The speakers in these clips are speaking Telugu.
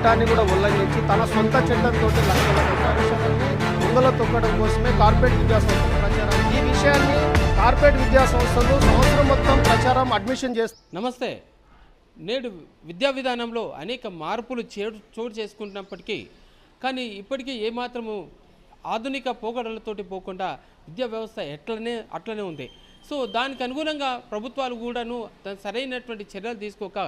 చట్టాన్ని కూడా ఉల్లంఘించి తన సొంత చట్టంతో లక్షల రూపాయలని తొక్కడం కోసమే కార్పొరేట్ విద్యా సంస్థ ప్రచారం ఈ విషయాన్ని కార్పొరేట్ విద్యా సంస్థలు సంవత్సరం మొత్తం ప్రచారం అడ్మిషన్ చేస్తారు నమస్తే. నేడు విద్యా విధానంలో అనేక మార్పులు చేడు చోటు చేసుకుంటున్నప్పటికీ కానీ ఇప్పటికీ ఏమాత్రము ఆధునిక పోకడలతోటి పోకుండా విద్యా వ్యవస్థ ఎట్లనే అట్లనే ఉంది. సో దానికి అనుగుణంగా ప్రభుత్వాలు కూడాను సరైనటువంటి చర్యలు తీసుకోక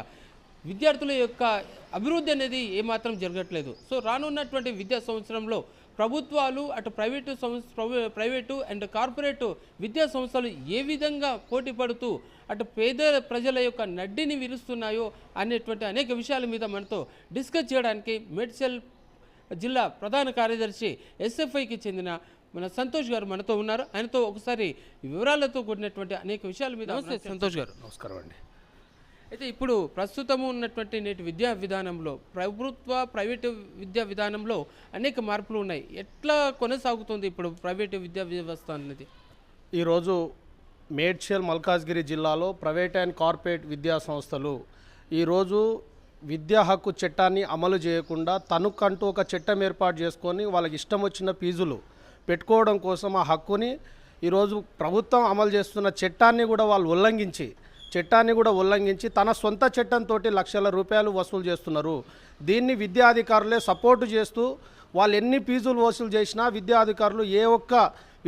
విద్యార్థుల యొక్క అభివృద్ధి అనేది ఏమాత్రం జరగట్లేదు. సో రానున్నటువంటి విద్యా సంవత్సరంలో ప్రభుత్వాలు అటు ప్రైవేటు సంస్థ ప్రైవే- ప్రైవేటు అండ్ కార్పొరేటు విద్యా సంస్థలు ఏ విధంగా పోటీ పడుతూ అటు పేద ప్రజల యొక్క నడ్డిని విరుస్తున్నాయో అనేటువంటి అనేక విషయాల మీద మనతో డిస్కస్ చేయడానికి మేడ్చల్ జిల్లా ప్రధాన కార్యదర్శి ఎస్ఎఫ్ఐకి చెందిన మన సంతోష్ గారు మనతో ఉన్నారు. ఆయనతో ఒకసారి వివరాలతో కూడినటువంటి అనేక విషయాల మీద నమస్తే సంతోష్ గారు. నమస్కారం అండి. అయితే ఇప్పుడు ప్రస్తుతము ఉన్నటువంటి నేటి విద్యా విధానంలో ప్రభుత్వ ప్రైవేటు విద్యా విధానంలో అనేక మార్పులు ఉన్నాయి. ఎట్లా కొనసాగుతుంది ఇప్పుడు ప్రైవేటు విద్యా వ్యవస్థ అనేది? ఈరోజు మేడ్చల్ మల్కాజ్గిరి జిల్లాలో ప్రైవేట్ అండ్ కార్పొరేట్ విద్యా సంస్థలు ఈరోజు విద్యా హక్కు చట్టాన్ని అమలు చేయకుండా తనకంటూ ఒక చట్టం ఏర్పాటు చేసుకొని వాళ్ళకి ఇష్టం వచ్చిన ఫీజులు పెట్టుకోవడం కోసం ఆ హక్కుని ఈరోజు ప్రభుత్వం అమలు చేస్తున్న చట్టాన్ని కూడా వాళ్ళు ఉల్లంఘించి చట్టాన్ని కూడా ఉల్లంఘించి తన సొంత చట్టంతో లక్షల రూపాయలు వసూలు చేస్తున్నారు. దీన్ని విద్యాధికారులే సపోర్టు చేస్తూ వాళ్ళు ఎన్ని ఫీజులు వసూలు చేసినా విద్యాధికారులు ఏ ఒక్క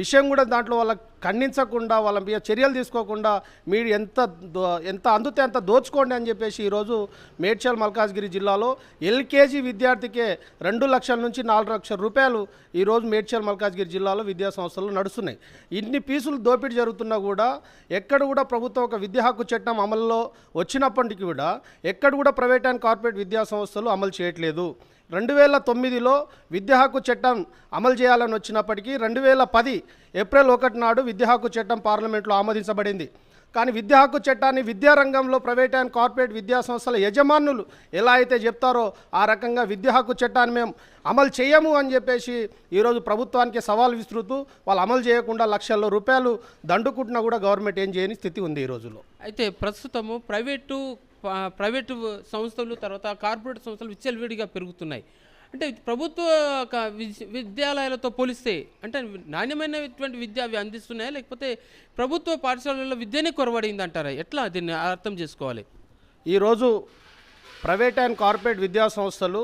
విషయం కూడా దాంట్లో వాళ్ళకి ఖండించకుండా వాళ్ళ మీద చర్యలు తీసుకోకుండా మీరు ఎంత దో- ఎంత అందుతే అంత దోచుకోండి అని చెప్పేసి ఈరోజు మేడ్చల్ మల్కాజ్గిరి జిల్లాలో ఎల్కేజీ విద్యార్థికే రెండు లక్షల నుంచి నాలుగు లక్షల రూపాయలు ఈరోజు మేడ్చల్ మల్కాజ్గిరి జిల్లాలో విద్యా సంస్థలు నడుస్తున్నాయి. ఇన్ని పీసులు దోపిడీ జరుగుతున్నా కూడా ఎక్కడ కూడా ప్రభుత్వం ఒక విద్యా హక్కు చట్టం అమల్లో వచ్చినప్పటికీ కూడా ఎక్కడ కూడా ప్రైవేట్ అండ్ కార్పొరేట్ విద్యా సంస్థలు అమలు చేయట్లేదు. రెండు వేల తొమ్మిదిలో విద్యా హక్కు చట్టం అమలు చేయాలని వచ్చినప్పటికీ రెండు వేల పది ఏప్రిల్ ఒకటి నాడు విద్యా హక్కు చట్టం పార్లమెంట్లో ఆమోదించబడింది. కానీ విద్యా హక్కు చట్టాన్ని విద్యారంగంలో ప్రైవేట్ అండ్ కార్పొరేట్ విద్యా సంస్థల యజమానులు ఎలా అయితే చెప్తారో ఆ రకంగా విద్యా హక్కు చట్టాన్ని మేము అమలు చేయము అని చెప్పేసి ఈరోజు ప్రభుత్వానికి సవాల్ విస్తృతూ వాళ్ళు అమలు చేయకుండా లక్షల్లో రూపాయలు దండుకుంటున్నా కూడా గవర్నమెంట్ ఏం చేయని స్థితి ఉంది ఈ రోజుల్లో. అయితే ప్రస్తుతము ప్రైవేటు ప్రైవేటు సంస్థలు తర్వాత కార్పొరేట్ సంస్థలు విచ్చలవిడిగా పెరుగుతున్నాయి. అంటే ప్రభుత్వ క- విద్యాలయాలతో పోలిస్తే అంటే నాణ్యమైనటువంటి విద్య అవి అందిస్తున్నాయా? లేకపోతే ప్రభుత్వ పాఠశాలల్లో విద్యనే కొరవడింది అంటారా ఎట్లా దీన్ని అర్థం చేసుకోవాలి? ఈరోజు ప్రైవేట్ అండ్ కార్పొరేట్ విద్యా సంస్థలు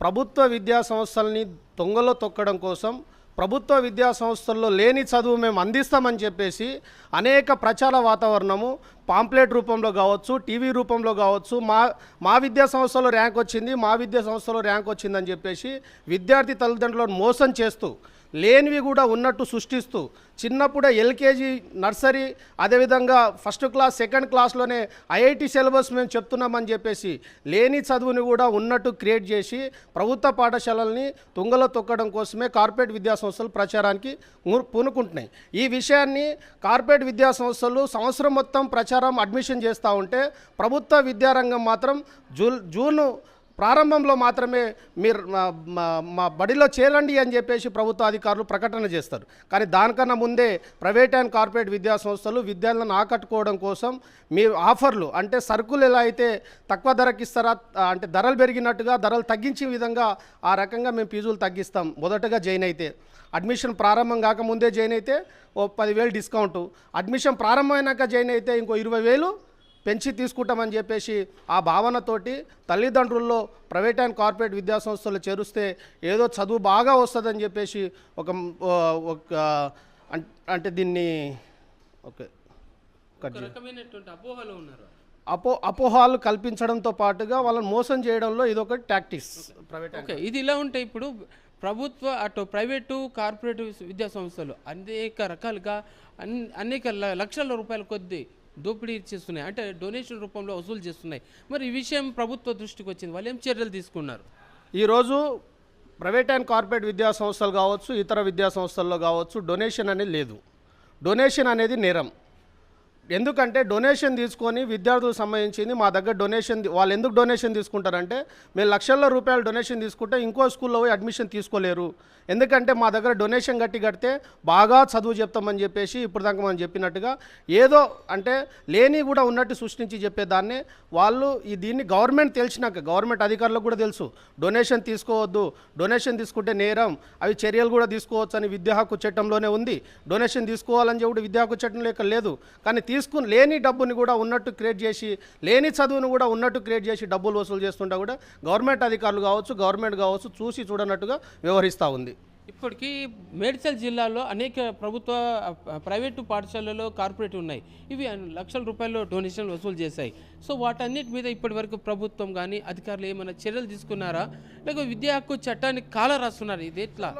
ప్రభుత్వ విద్యా సంస్థలని దొంగలో తొక్కడం కోసం ప్రభుత్వ విద్యా సంస్థల్లో లేని చదువు మేము అందిస్తామని చెప్పేసి అనేక ప్రచార వాతావరణము పాంప్లెట్ రూపంలో కావచ్చు టీవీ రూపంలో కావచ్చు మా మా విద్యా సంస్థలో ర్యాంక్ వచ్చింది మా విద్యా సంస్థలో ర్యాంక్ వచ్చిందని చెప్పేసి విద్యార్థి తల్లిదండ్రులను మోసం చేస్తూ లేనివి కూడా ఉన్నట్టు సృష్టిస్తూ చిన్నప్పుడే ఎల్కేజీ నర్సరీ అదేవిధంగా ఫస్ట్ క్లాస్ సెకండ్ క్లాస్లోనే ఐఐటి సిలబస్ మేము చెప్తున్నామని చెప్పేసి లేని చదువుని కూడా ఉన్నట్టు క్రియేట్ చేసి ప్రభుత్వ పాఠశాలల్ని తుంగలో తొక్కడం కోసమే కార్పొరేట్ విద్యా సంస్థలు ప్రచారానికి ము- పూనుకుంటున్నాయి. ఈ విషయాన్ని కార్పొరేట్ విద్యా సంస్థలు సంవత్సరం మొత్తం ప్రచారం అడ్మిషన్ చేస్తూ ఉంటే ప్రభుత్వ విద్యారంగం మాత్రం జూన్ జూను ప్రారంభంలో మాత్రమే మీరు మా- బడిలో చేరండి అని చెప్పేసి ప్రభుత్వ అధికారులు ప్రకటన చేస్తారు. కానీ దానికన్నా ముందే ప్రైవేట్ అండ్ కార్పొరేట్ విద్యా సంస్థలు విద్యార్థులను ఆకట్టుకోవడం కోసం మీ ఆఫర్లు అంటే సరుకులు ఎలా అయితే తక్కువ ధరకి ఇస్తారా అంటే ధరలు పెరిగినట్టుగా ధరలు తగ్గించే విధంగా ఆ రకంగా మేము ఫీజులు తగ్గిస్తాం. మొదటగా జాయిన్ అయితే అడ్మిషన్ ప్రారంభం కాకముందే జాయిన్ అయితే ఓ పదివేలు డిస్కౌంట్. అడ్మిషన్ ప్రారంభమైనాక జాయిన్ అయితే ఇంకో ఇరవై వేలు పెంచి తీసుకుంటామని చెప్పేసి ఆ భావనతోటి తల్లిదండ్రుల్లో ప్రైవేట్ అండ్ కార్పొరేట్ విద్యా సంస్థలు చేరుస్తే ఏదో చదువు బాగా వస్తుందని చెప్పేసి ఒక ఒక అంటే దీన్ని ఓకే కట్ ఒక రకమైనటువంటి అపోహలో ఉన్నారు అపో అపోహాలు కల్పించడంతో పాటుగా వాళ్ళని మోసం చేయడంలో ఇది ఒక టాక్టిక్స్ ప్రైవేట్ ఓకే. ఇది ఇలా ఉంటే ఇప్పుడు ప్రభుత్వ అటు ప్రైవేటు కార్పొరేట్ విద్యా సంస్థలు అనేక రకాలుగా అన్ అనేక ల- లక్షల రూపాయల కొద్ది దోపిడీ చేస్తున్నాయి. అంటే డొనేషన్ రూపంలో వసూలు చేస్తున్నాయి. మరి ఈ విషయం ప్రభుత్వ దృష్టికి వచ్చింది. వాళ్ళు ఏం చర్యలు తీసుకున్నారు? ఈరోజు ప్రైవేట్ అండ్ కార్పొరేట్ విద్యా సంస్థలు కావచ్చు ఇతర విద్యా సంస్థల్లో కావచ్చు డొనేషన్ అనేది లేదు. డొనేషన్ అనేది నేరం. ఎందుకంటే డొనేషన్ తీసుకొని విద్యార్థులకు సంబంధించింది మా దగ్గర డొనేషన్ వాళ్ళు ఎందుకు డొనేషన్ తీసుకుంటారంటే మేము లక్షల రూపాయలు డొనేషన్ తీసుకుంటే ఇంకో స్కూల్లో పోయి అడ్మిషన్ తీసుకోలేరు. ఎందుకంటే మా దగ్గర డొనేషన్ గట్టి కడితే బాగా చదువు చెప్తామని చెప్పేసి ఇప్పుడు దాకా మనం చెప్పినట్టుగా ఏదో అంటే లేని కూడా ఉన్నట్టు సృష్టించి చెప్పేదాన్ని వాళ్ళు ఈ దీన్ని గవర్నమెంట్ తెలిసినాక గవర్నమెంట్ అధికారులకు కూడా తెలుసు. డొనేషన్ తీసుకోవద్దు డొనేషన్ తీసుకుంటే నేరం అవి చర్యలు కూడా తీసుకోవచ్చు అని విద్యా హక్కు చట్టంలోనే ఉంది. డొనేషన్ తీసుకోవాలని చెప్పి విద్యా హక్కు చట్టంలో ఇక్కడ లేదు. కానీ తీసుకుని లేని డబ్బుని కూడా ఉన్నట్టు క్రియేట్ చేసి లేని చదువును కూడా ఉన్నట్టు క్రియేట్ చేసి డబ్బులు వసూలు చేస్తుంటా కూడా గవర్నమెంట్ అధికారులు కావచ్చు గవర్నమెంట్ కావచ్చు చూసి చూడనట్టుగా వ్యవహరిస్తూ ఉంది. ఇప్పటికీ మేడ్చల్ జిల్లాలో అనేక ప్రభుత్వ ప్రైవేటు పాఠశాలలో కార్పొరేట్ ఉన్నాయి. ఇవి లక్షల రూపాయలు డొనేషన్లు వసూలు చేశాయి. సో వాటన్నిటి మీద ఇప్పటి వరకు ప్రభుత్వం కానీ అధికారులు ఏమైనా చర్యలు తీసుకున్నారా? లేక విద్యా హక్కు చట్టానికి కాల రాస్తున్నారు. ఇది ఎట్లా?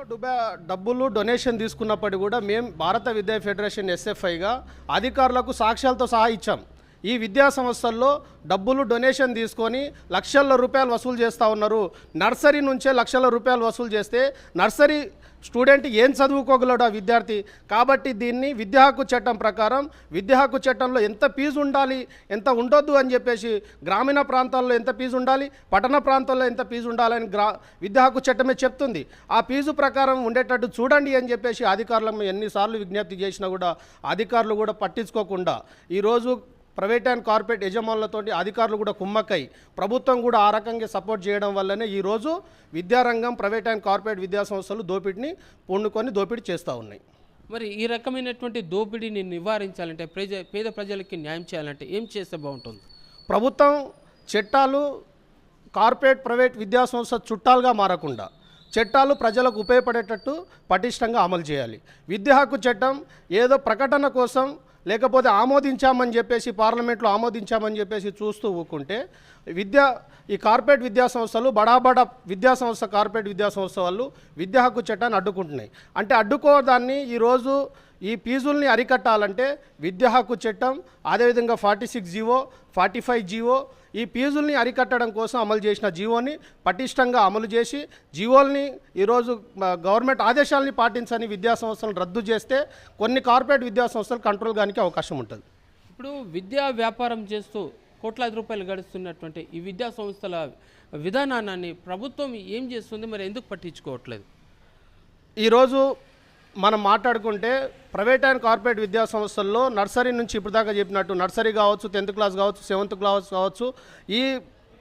డబ్బులు డొనేషన్ తీసుకున్నప్పటికీ కూడా మేము భారత విద్యా ఫెడరేషన్ ఎస్ఎఫ్ఐగా అధికారులకు సాక్ష్యాలతో సహా ఇచ్చాం. ఈ విద్యా సంస్థల్లో డబ్బులు డొనేషన్ తీసుకొని లక్షల రూపాయలు వసూలు చేస్తూ ఉన్నారు. నర్సరీ నుంచే లక్షల రూపాయలు వసూలు చేస్తే నర్సరీ స్టూడెంట్ ఏం చదువుకోగలడు ఆ విద్యార్థి? కాబట్టి దీన్ని విద్యా హక్కు చట్టం ప్రకారం విద్యా హక్కు చట్టంలో ఎంత ఫీజు ఉండాలి ఎంత ఉండొద్దు అని చెప్పేసి గ్రామీణ ప్రాంతాల్లో ఎంత ఫీజు ఉండాలి పట్టణ ప్రాంతాల్లో ఎంత ఫీజు ఉండాలని గ్రా విద్యా హక్కు చట్టమే చెప్తుంది. ఆ ఫీజు ప్రకారం ఉండేటట్టు చూడండి అని చెప్పేసి అధికారులకు ఎన్నిసార్లు విజ్ఞప్తి చేసినా కూడా అధికారులు కూడా పట్టించుకోకుండా ఈరోజు ప్రైవేట్ అండ్ కార్పొరేట్ యజమానులతో అధికారులు కూడా కుమ్మక్కై ప్రభుత్వం కూడా ఆ రకంగా సపోర్ట్ చేయడం వల్లనే ఈరోజు విద్యారంగం ప్రైవేట్ అండ్ కార్పొరేట్ విద్యా సంస్థలు దోపిడిని పూనుకొని దోపిడీ చేస్తూ ఉన్నాయి. మరి ఈ రకమైనటువంటి దోపిడీని నివారించాలంటే ప్రజ పేద ప్రజలకి న్యాయం చేయాలంటే ఏం చేస్తే బాగుంటుంది? ప్రభుత్వం చట్టాలు కార్పొరేట్ ప్రైవేట్ విద్యా సంస్థ చుట్టాలుగా మారకుండా చట్టాలు ప్రజలకు ఉపయోగపడేటట్టు పటిష్టంగా అమలు చేయాలి. విద్యా హక్కు చట్టం ఏదో ప్రకటన కోసం లేకపోతే ఆమోదించామని చెప్పేసి పార్లమెంట్లో ఆమోదించామని చెప్పేసి చూస్తూ ఊకుంటే విద్యా ఈ కార్పొరేట్ విద్యా సంస్థలు బడాబడా విద్యా సంస్థ కార్పొరేట్ విద్యా సంస్థ వాళ్ళు విద్యా హక్కు చట్టాన్ని అడ్డుకుంటున్నాయి. అంటే అడ్డుకోదాన్ని ఈరోజు ఈ ఫీజుల్ని అరికట్టాలంటే విద్యా హక్కు చట్టం అదేవిధంగా forty six GO forty five GO ఈ ఫీజుల్ని అరికట్టడం కోసం అమలు చేసిన జీవోని పటిష్టంగా అమలు చేసి జీవోల్ని ఈరోజు గవర్నమెంట్ ఆదేశాలని పాటించని విద్యా సంస్థలను రద్దు చేస్తే కొన్ని కార్పొరేట్ విద్యా సంస్థలు కంట్రోల్ కానికి అవకాశం ఉంటుంది. ఇప్పుడు విద్యా వ్యాపారం చేస్తూ కోట్లాది రూపాయలు గడుస్తున్నటువంటి ఈ విద్యా సంస్థల విధానాన్ని ప్రభుత్వం ఏం చేస్తుంది? మరి ఎందుకు పట్టించుకోవట్లేదు? ఈరోజు మనం మాట్లాడుకుంటే ప్రైవేట్ అండ్ కార్పొరేట్ విద్యా సంస్థల్లో నర్సరీ నుంచి ఇప్పుడు దాకా చెప్పినట్టు నర్సరీ కావచ్చు టెన్త్ క్లాస్ కావచ్చు సెవెంత్ క్లాస్ కావచ్చు ఈ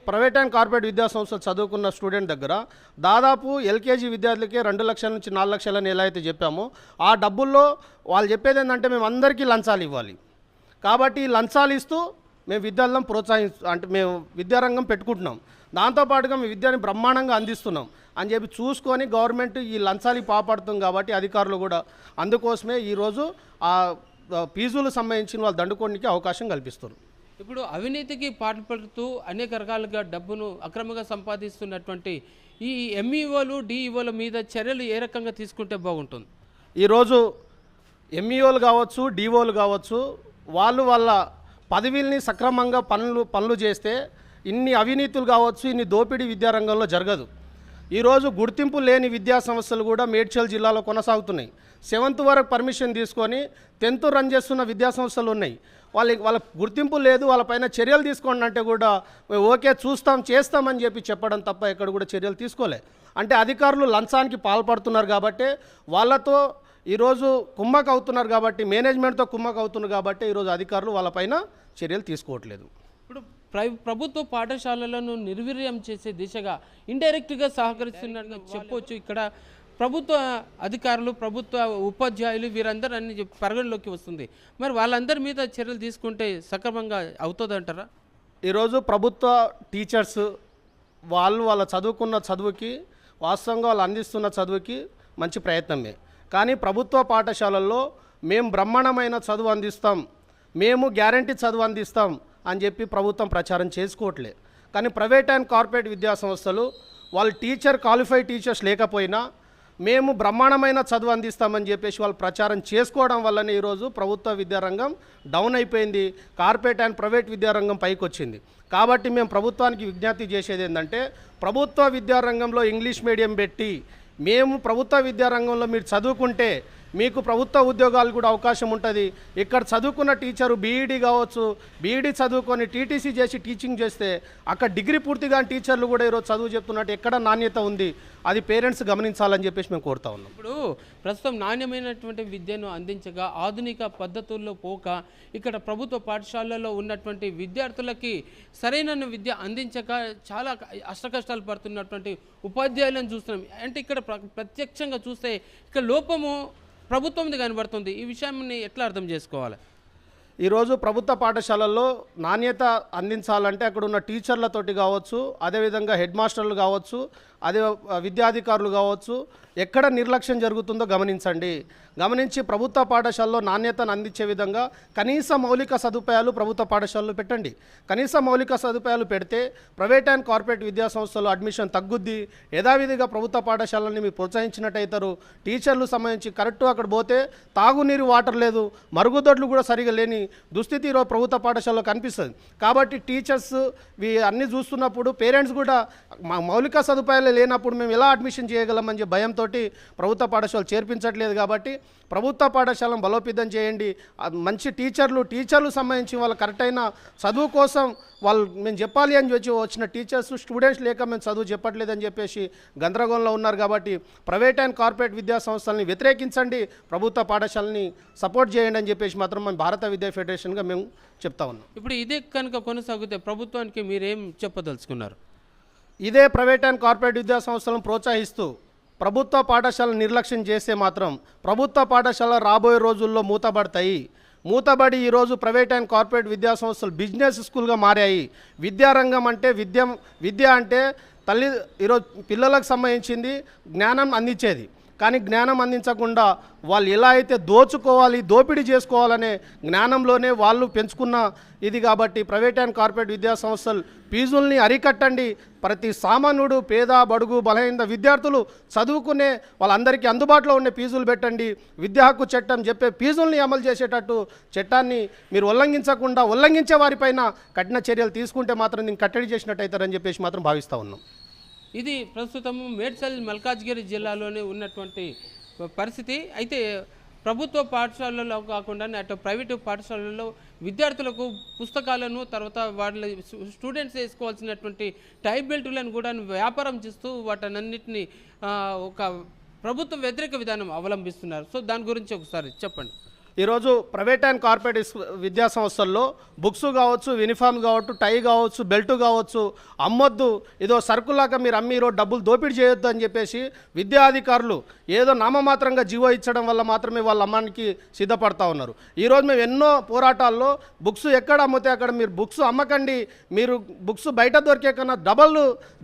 ప్రైవేట్ అండ్ కార్పొరేట్ విద్యా సంస్థలు చదువుకున్న స్టూడెంట్ దగ్గర దాదాపు ఎల్కేజీ విద్యార్థులకే రెండు లక్షల నుంచి నాలుగు లక్షలని ఎలా అయితే చెప్పామో. ఆ డబ్బుల్లో వాళ్ళు చెప్పేది ఏంటంటే మేము అందరికీ లంచాలు ఇవ్వాలి. కాబట్టి లంచాలు ఇస్తూ మేము విద్యార్థులను ప్రోత్సహిస్తూ అంటే మేము విద్యారంగం పెట్టుకుంటున్నాం. దాంతోపాటుగా మేము విద్యని బ్రహ్మాండంగా అందిస్తున్నాం అని చెప్పి చూసుకొని గవర్నమెంట్ ఈ లంచాలు పాపడుతుంది కాబట్టి అధికారులు కూడా అందుకోసమే ఈరోజు ఆ ఫీజులకు సంబంధించిన వాళ్ళు దండుకోనికి అవకాశం కల్పిస్తారు ఇప్పుడు అవినీతికి పాల్పడుతూ అనేక రకాలుగా డబ్బును అక్రమంగా సంపాదిస్తున్నటువంటి ఈ ఎంఈఓలు డిఈఓల మీద చర్యలు ఏ రకంగా తీసుకుంటే బాగుంటుంది? ఈరోజు ఎంఈఓలు కావచ్చు డిఓలు కావచ్చు వాళ్ళు వాళ్ళ పదవిల్ని సక్రమంగా పనులు పనులు చేస్తే ఇన్ని అవినీతులు కావచ్చు ఇన్ని దోపిడీ విద్యారంగంలో జరగదు. ఈరోజు గుర్తింపు లేని విద్యా సంస్థలు కూడా మేడ్చల్ జిల్లాలో కొనసాగుతున్నాయి. సెవెంత్ వరకు పర్మిషన్ తీసుకొని టెన్త్ రన్ చేస్తున్న విద్యా సంస్థలు ఉన్నాయి. వాళ్ళకి వాళ్ళ గుర్తింపు లేదు వాళ్ళపైన చర్యలు తీసుకోండి అంటే కూడా ఓకే చూస్తాం చేస్తామని చెప్పి చెప్పడం తప్ప ఎక్కడ కూడా చర్యలు తీసుకోలే. అంటే అధికారులు లంచానికి పాల్పడుతున్నారు కాబట్టి వాళ్ళతో ఈరోజు కుమ్మక్ అవుతున్నారు కాబట్టి మేనేజ్మెంట్తో కుమ్మక్ అవుతున్నారు కాబట్టి ఈరోజు అధికారులు వాళ్ళపైన చర్యలు తీసుకోవట్లేదు. ఇప్పుడు ప్రభుత్వ పాఠశాలలను నిర్వీర్యం చేసే దిశగా ఇండైరెక్ట్గా సహకరిస్తున్నట్టుగా చెప్పొచ్చు. ఇక్కడ ప్రభుత్వ అధికారులు ప్రభుత్వ ఉపాధ్యాయులు వీరందరూ అన్ని చెప్పి పరిగణలోకి వస్తుంది. మరి వాళ్ళందరి మీద చర్యలు తీసుకుంటే సక్రమంగా అవుతుందంటారా? ఈరోజు ప్రభుత్వ టీచర్స్ వాళ్ళు వాళ్ళ చదువుకున్న చదువుకి వాస్తవంగా వాళ్ళు అందిస్తున్న చదువుకి మంచి ప్రయత్నమే. కానీ ప్రభుత్వ పాఠశాలల్లో మేము బ్రహ్మాండమైన చదువు అందిస్తాం. మేము గ్యారంటీ చదువు అందిస్తాం. అని చెప్పి ప్రభుత్వం ప్రచారం చేసుకోవట్లే. కానీ ప్రైవేట్ అండ్ కార్పొరేట్ విద్యా సంస్థలు వాళ్ళు టీచర్ క్వాలిఫైడ్ టీచర్స్ లేకపోయినా మేము బ్రహ్మాండమైన చదువు అందిస్తామని చెప్పేసి వాళ్ళు ప్రచారం చేసుకోవడం వల్లనే ఈరోజు ప్రభుత్వ విద్యారంగం డౌన్ అయిపోయింది. కార్పొరేట్ అండ్ ప్రైవేట్ విద్యారంగం పైకి వచ్చింది కాబట్టి మేము ప్రభుత్వానికి విజ్ఞప్తి చేసేది ఏంటంటే ప్రభుత్వ విద్యారంగంలో ఇంగ్లీష్ మీడియం పెట్టి మేము ప్రభుత్వ విద్యారంగంలో మీరు చదువుకుంటే మీకు ప్రభుత్వ ఉద్యోగాలు కూడా అవకాశం ఉంటుంది. ఇక్కడ చదువుకున్న టీచరు బీఈడీ కావచ్చు బీఈడీ చదువుకొని టీటీసీ చేసి టీచింగ్ చేస్తే అక్కడ డిగ్రీ పూర్తిగా టీచర్లు కూడా ఈరోజు చదువు చెప్తున్నట్టు ఎక్కడ నాణ్యత ఉంది? అది పేరెంట్స్ గమనించాలని చెప్పేసి మేము కోరుతా ఉన్నాం. ఇప్పుడు ప్రస్తుతం నాణ్యమైనటువంటి విద్యను అందించగా ఆధునిక పద్ధతుల్లో పోక ఇక్కడ ప్రభుత్వ పాఠశాలలో ఉన్నటువంటి విద్యార్థులకి సరైన విద్య అందించక చాలా అష్టకష్టాలు పడుతున్నటువంటి ఉపాధ్యాయులను చూస్తున్నాం. అంటే ఇక్కడ ప్ర- ప్రత్యక్షంగా చూస్తే ఇక్కడ లోపము ప్రభుత్వంది కనబడుతుంది. ఈ విషయాన్ని ఎట్లా అర్థం చేసుకోవాలి? ఈరోజు ప్రభుత్వ పాఠశాలల్లో నాణ్యత అందించాలంటే అక్కడ ఉన్న టీచర్లతోటి కావచ్చు అదేవిధంగా హెడ్ మాస్టర్లు కావచ్చు అదే విద్యాధికారులు కావచ్చు ఎక్కడ నిర్లక్ష్యం జరుగుతుందో గమనించండి. గమనించి ప్రభుత్వ పాఠశాలలో నాణ్యతను అందించే విధంగా కనీస మౌలిక సదుపాయాలు ప్రభుత్వ పాఠశాలలో పెట్టండి. కనీస మౌలిక సదుపాయాలు పెడితే ప్రైవేట్ అండ్ కార్పొరేట్ విద్యా సంస్థలు అడ్మిషన్ తగ్గుద్ది. యథావిధిగా ప్రభుత్వ పాఠశాలని మీరు ప్రోత్సహించినట్టయితారు. టీచర్లు సంబంధించి కరెక్ట్ అక్కడ పోతే తాగునీరు వాటర్ లేదు. మరుగుదొడ్లు కూడా సరిగా లేని దుస్థితి ఈరోజు ప్రభుత్వ పాఠశాలలో కనిపిస్తుంది. కాబట్టి టీచర్స్ వి అన్నీ చూస్తున్నప్పుడు పేరెంట్స్ కూడా మా మౌలిక సదుపాయాలు లేనప్పుడు మేము ఎలా అడ్మిషన్ చేయగలమని భయంతో ప్రభుత్వ పాఠశాలలు చేర్పించట్లేదు కాబట్టి ప్రభుత్వ పాఠశాలను బలోపేతం చేయండి. మంచి టీచర్లు టీచర్లు సంబంధించి వాళ్ళ కరెక్ట్ అయిన చదువు కోసం వాళ్ళు మేము చెప్పాలి అని చెప్పి వచ్చిన టీచర్స్ స్టూడెంట్స్ లేక మేము చదువు చెప్పట్లేదని చెప్పేసి గందరగోళంలో ఉన్నారు కాబట్టి ప్రైవేట్ అండ్ కార్పొరేట్ విద్యా సంస్థల్ని వ్యతిరేకించండి. ప్రభుత్వ పాఠశాలని సపోర్ట్ చేయండి అని చెప్పేసి మాత్రం మేము భారత విద్యా ఫెడరేషన్గా మేము చెప్తా ఉన్నాం. ఇప్పుడు ఇదే కనుక కొనసాగితే ప్రభుత్వానికి మీరేం చెప్పదలుచుకున్నారు? ఇదే ప్రైవేట్ అండ్ కార్పొరేట్ విద్యా సంస్థలను ప్రోత్సహిస్తూ ప్రభుత్వ పాఠశాల నిర్లక్ష్యం చేస్తే మాత్రం ప్రభుత్వ పాఠశాల రాబోయే రోజుల్లో మూతబడతాయి మూతబడి ఈరోజు ప్రైవేట్ అండ్ కార్పొరేట్ విద్యా సంస్థలు బిజినెస్ స్కూల్గా మారాయి. విద్యారంగం అంటే విద్య విద్య అంటే తల్లి ఈరోజు పిల్లలకు సంబంధించింది జ్ఞానం అందించేది. కానీ జ్ఞానం అందించకుండా వాళ్ళు ఎలా అయితే దోచుకోవాలి దోపిడీ చేసుకోవాలనే జ్ఞానంలోనే వాళ్ళు పెంచుకున్న ఇది కాబట్టి ప్రైవేట్ అండ్ కార్పొరేట్ విద్యా సంస్థలు ఫీజుల్ని అరికట్టండి. ప్రతి సామాన్యుడు పేద బడుగు బలహీన విద్యార్థులు చదువుకునే వాళ్ళందరికీ అందుబాటులో ఉండే ఫీజులు పెట్టండి. విద్యా హక్కు చట్టం చెప్పే ఫీజుల్ని అమలు చేసేటట్టు చట్టాన్ని మీరు ఉల్లంఘించకుండా ఉల్లంఘించే వారిపైన కఠిన చర్యలు తీసుకుంటే మాత్రం దీన్ని కట్టడి చేసినట్టు అవుతారని చెప్పేసి మాత్రం భావిస్తూ ఉన్నాం. ఇది ప్రస్తుతం మేడ్చల్ మల్కాజ్గిరి జిల్లాలోనే ఉన్నటువంటి పరిస్థితి. అయితే ప్రభుత్వ పాఠశాలల్లో కాకుండా అటు ప్రైవేటు పాఠశాలల్లో విద్యార్థులకు పుస్తకాలను తర్వాత వాళ్ళ స్టూడెంట్స్ వేసుకోవాల్సినటువంటి టై బెల్టులను కూడా వ్యాపారం చేస్తూ వాటన్నిటిని ఒక ప్రభుత్వ వ్యతిరేక విధానం అవలంబిస్తున్నారు. సో దాని గురించి ఒకసారి చెప్పండి. ఈరోజు ప్రైవేట్ అండ్ కార్పొరేట్ విద్యా సంస్థల్లో బుక్స్ కావచ్చు యూనిఫామ్ కావచ్చు టై కావచ్చు బెల్ట్ కావచ్చు అమ్మొద్దు ఇదో సరుకులాగా మీరు అమ్మి ఈరోజు డబ్బులు దోపిడీ చేయొద్దు అని చెప్పేసి విద్యాధికారులు ఏదో నామమాత్రంగా జీవో ఇచ్చడం వల్ల మాత్రమే వాళ్ళ అమ్మానికి సిద్ధపడతా ఉన్నారు. ఈరోజు మేము ఎన్నో పోరాటాల్లో బుక్స్ ఎక్కడ అమ్మితే అక్కడ మీరు బుక్స్ అమ్మకండి మీరు బుక్స్ బయట దొరికే కన్నా డబల్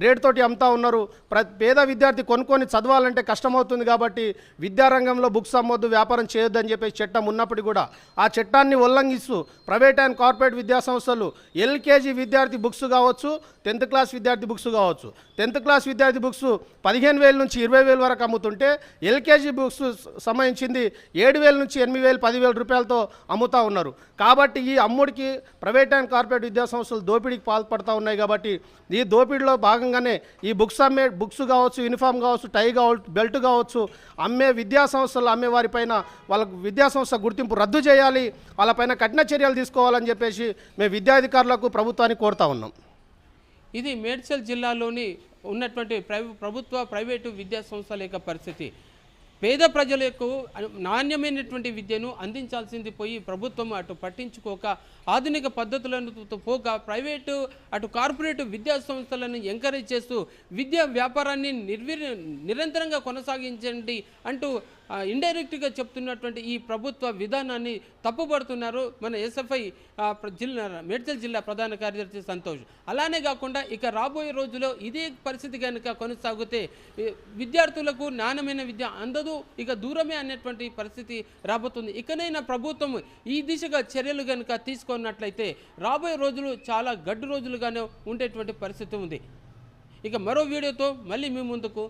రేట్ తోటి అమ్ముతా ఉన్నారు. ప్ర పేద విద్యార్థి కొనుక్కొని చదవాలంటే కష్టమవుతుంది కాబట్టి విద్యారంగంలో బుక్స్ అమ్మొద్దు వ్యాపారం చేయొద్దు అని చెప్పేసి చట్టం ఉన్న ఉన్నప్పటికీ కూడా ఆ చట్టాన్ని ఉల్లంఘిస్తూ ప్రైవేట్ అండ్ కార్పొరేట్ విద్యాసంస్థలు ఎల్కేజీ విద్యార్థి బుక్స్ కావచ్చు టెన్త్ క్లాస్ విద్యార్థి బుక్స్ కావచ్చు. టెన్త్ క్లాస్ విద్యార్థి బుక్స్ పదిహేను వేల నుంచి ఇరవై వేల వరకు అమ్ముతుంటే ఎల్కేజీ బుక్స్ సంబంధించింది ఏడు వేల నుంచి ఎనిమిది వేలు పదివేల రూపాయలతో అమ్ముతా ఉన్నారు. కాబట్టి ఈ అమ్ముడికి ప్రైవేట్ అండ్ కార్పొరేట్ విద్యాసంస్థలు దోపిడీకి పాల్పడతా ఉన్నాయి కాబట్టి ఈ దోపిడీలో భాగంగానే ఈ బుక్స్ అమ్మే బుక్స్ కావచ్చు యూనిఫామ్ కావచ్చు టై కావచ్చు బెల్ట్ కావచ్చు అమ్మే విద్యాసంస్థలు అమ్మే వారిపైన వాళ్ళకు విద్యా సంస్థ గుర్తింపు రద్దు చేయాలి వాళ్ళపైన కఠిన చర్యలు తీసుకోవాలని చెప్పేసి మేము విద్యాధికారులకు ప్రభుత్వాన్ని కోరుతా ఉన్నాం. ఇది మేడ్చల్ జిల్లాలోని ఉన్నటువంటి ప్రై ప్రభుత్వ ప్రైవేటు విద్యా సంస్థల యొక్క పరిస్థితి. పేద ప్రజలకు నాణ్యమైనటువంటి విద్యను అందించాల్సింది పోయి ప్రభుత్వం అటు పట్టించుకోక ఆధునిక పద్ధతులను పోక ప్రైవేటు అటు కార్పొరేట్ విద్యా సంస్థలను ఎంకరేజ్ చేస్తూ విద్యా వ్యాపారాన్ని నిర్వీ నిరంతరంగా కొనసాగించండి అంటూ ఇండైరెక్ట్గా చెప్తున్నటువంటి ఈ ప్రభుత్వ విధానాన్ని తప్పుపడుతున్నారు మన ఎస్ఎఫ్ఐ జిల్లా మేడ్చల్ జిల్లా ప్రధాన కార్యదర్శి సంతోష్. అలానే కాకుండా ఇక రాబోయే రోజుల్లో ఇదే పరిస్థితి కనుక కొనసాగితే విద్యార్థులకు నాణ్యమైన విద్య అందదు ఇక దూరమే అనేటువంటి పరిస్థితి రాబోతుంది. ఇకనైనా ప్రభుత్వం ఈ దిశగా చర్యలు కనుక తీసుకున్నట్లయితే రాబోయే రోజులు చాలా గడ్డు రోజులుగానే ఉండేటువంటి పరిస్థితి ఉంది. ఇక మరో వీడియోతో మళ్ళీ మీ ముందుకు